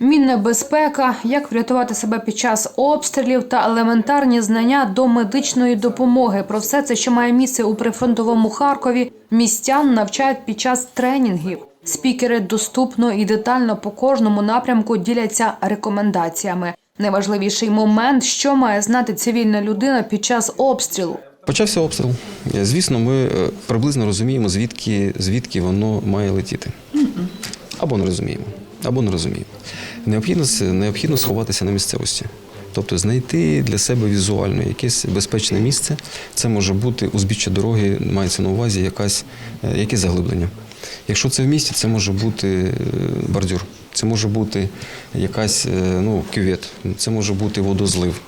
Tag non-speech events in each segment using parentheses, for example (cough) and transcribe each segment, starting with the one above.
Мінна безпека, як врятувати себе під час обстрілів та елементарні знання до медичної допомоги. Про все це, що має місце у прифронтовому Харкові, містян навчають під час тренінгів. Спікери доступно і детально по кожному напрямку діляться рекомендаціями. Найважливіший момент, що має знати цивільна людина під час обстрілу. Почався обстріл. Звісно, ми е, приблизно розуміємо, звідки, звідки воно має летіти. Або не розуміємо, або не розуміємо. Необхідно, необхідно сховатися на місцевості. Тобто знайти для себе візуально якесь безпечне місце. Це може бути узбіччя дороги, мається на увазі якась, е, якесь заглиблення. Якщо це в місті, це може бути е, бордюр, це може бути якась е, ну, кювет, це може бути водозлив.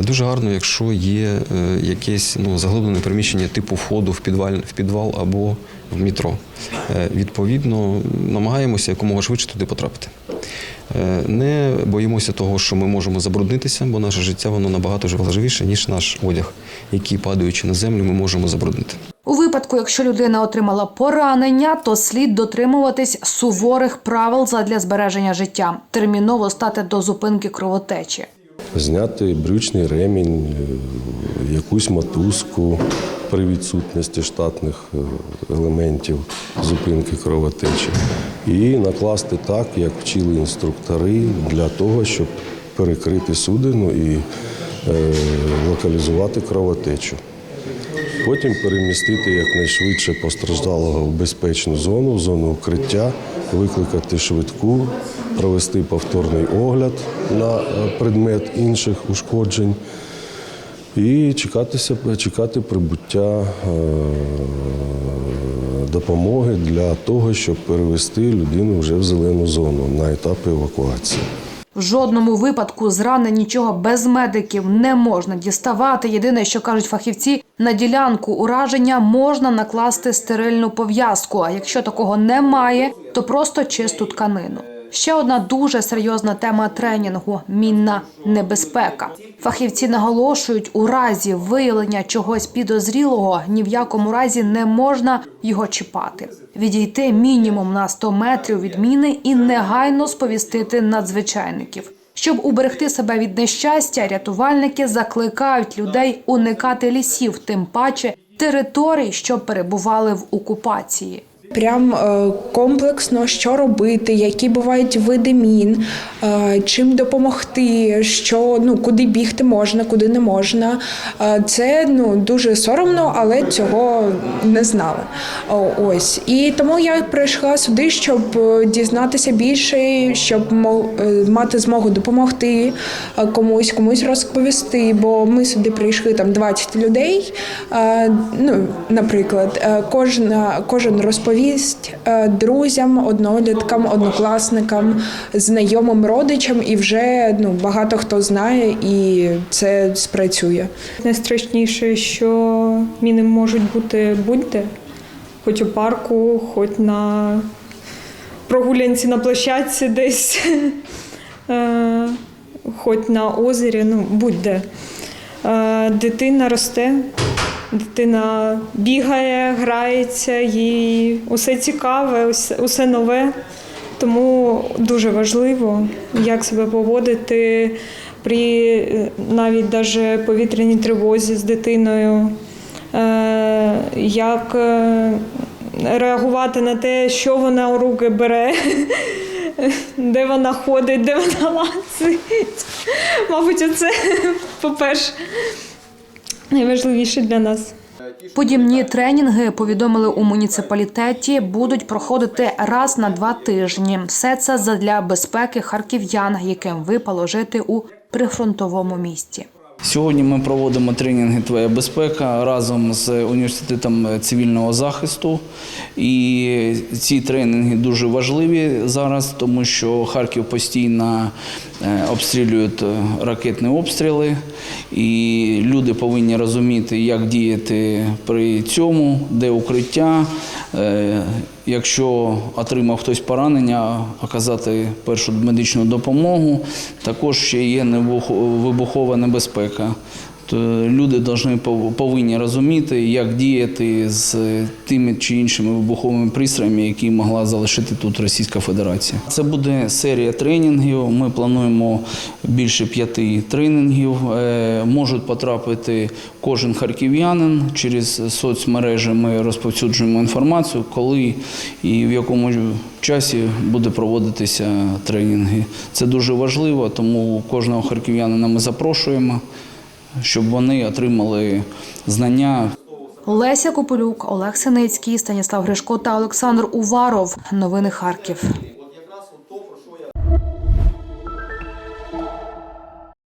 Дуже гарно, якщо є якесь ну, заглиблене приміщення типу входу в підвал, в підвал або в метро. Е, Відповідно, намагаємося якомога швидше туди потрапити. Е, Не боїмося того, що ми можемо забруднитися, бо наше життя воно набагато важливіше, ніж наш одяг, який, падаючи на землю, ми можемо забруднити. У випадку, якщо людина отримала поранення, то слід дотримуватись суворих правил задля збереження життя, терміново стати до зупинки кровотечі. Зняти брючний ремінь, е, якусь мотузку при відсутності штатних е, елементів зупинки кровотечі. І накласти так, як вчили інструктори, для того, щоб перекрити судину і е, локалізувати кровотечу. Потім перемістити якнайшвидше постраждалого в безпечну зону, в зону укриття, викликати швидку, провести повторний огляд на е, предмет інших ушкоджень і чекатися, чекати прибуття е, допомоги для того, щоб перевести людину вже в зелену зону на етапі евакуації. В жодному випадку з рани нічого без медиків не можна діставати. Єдине, що кажуть фахівці, на ділянку ураження можна накласти стерильну пов'язку. А якщо такого немає, то просто чисту тканину. Ще одна дуже серйозна тема тренінгу мінна небезпека. Фахівці наголошують, у разі виявлення чогось підозрілого ні в якому разі не можна його чіпати. Відійти мінімум на 100 метрів від міни і негайно сповістити надзвичайників. Щоб уберегти себе від нещастя, рятувальники закликають людей уникати лісів, тим паче територій, що перебували в окупації. Прям е, комплексно, що робити, які бувають види мін, е, чим допомогти, що ну куди бігти можна, куди не можна. Е, Це ну дуже соромно, але цього не знали. Ось і тому я прийшла сюди, щоб дізнатися більше, щоб мати змогу допомогти комусь, комусь розповісти. Бо ми сюди прийшли там 20 людей. Ну, наприклад, кожна кожен розповість е, друзям, одноліткам, однокласникам, знайомим родичам, і вже ну багато хто знає, і це спрацює. Найстрашніше, що міни можуть бути будь-де, хоч у парку, хоч на прогулянці на площадці десь, (laughs) е, хоч на озері, ну будь-де. Е, Дитина росте, дитина бігає, грається, їй усе цікаве, усе- нове. Тому дуже важливо, як себе поводити при е, навіть даже повітряній тривозі з дитиною, е, як е, реагувати на те, що вона у руки бере, (laughs) де вона ходить, де вона лазить. Мабуть, це, (laughs) по-перше, найважливіше для нас. Подібні тренінги повідомили у муніципалітеті, будуть проходити раз на два тижні. Все це задля безпеки харків'ян, яким випало жити у прифронтовому місті. Сьогодні ми проводимо тренінги Твоя безпека разом з університетом цивільного захисту. І ці тренінги дуже важливі зараз, тому що Харків постійно е, обстрілюють е, ракетні обстріли, і люди повинні розуміти, як діяти при цьому, де укриття. Якщо отримав хтось поранення, оказати першу медичну допомогу. Також ще є вибухова небезпека. То люди повинні розуміти, як діяти з тими чи іншими вибуховими пристроями, які могла залишити тут Російська Федерація. Це буде серія тренінгів. Ми плануємо більше п'яти тренінгів. Е, Можуть потрапити кожен харків'янин через соцмережі. Ми розповсюджуємо інформацію, коли і в якому часі буде проводитися тренінги. Це дуже важливо, тому кожного харків'янина ми запрошуємо щоб вони отримали знання. Леся Кополюк, Олег Синицький, Станіслав Гришко та Олександр Уваров. Новини Харків.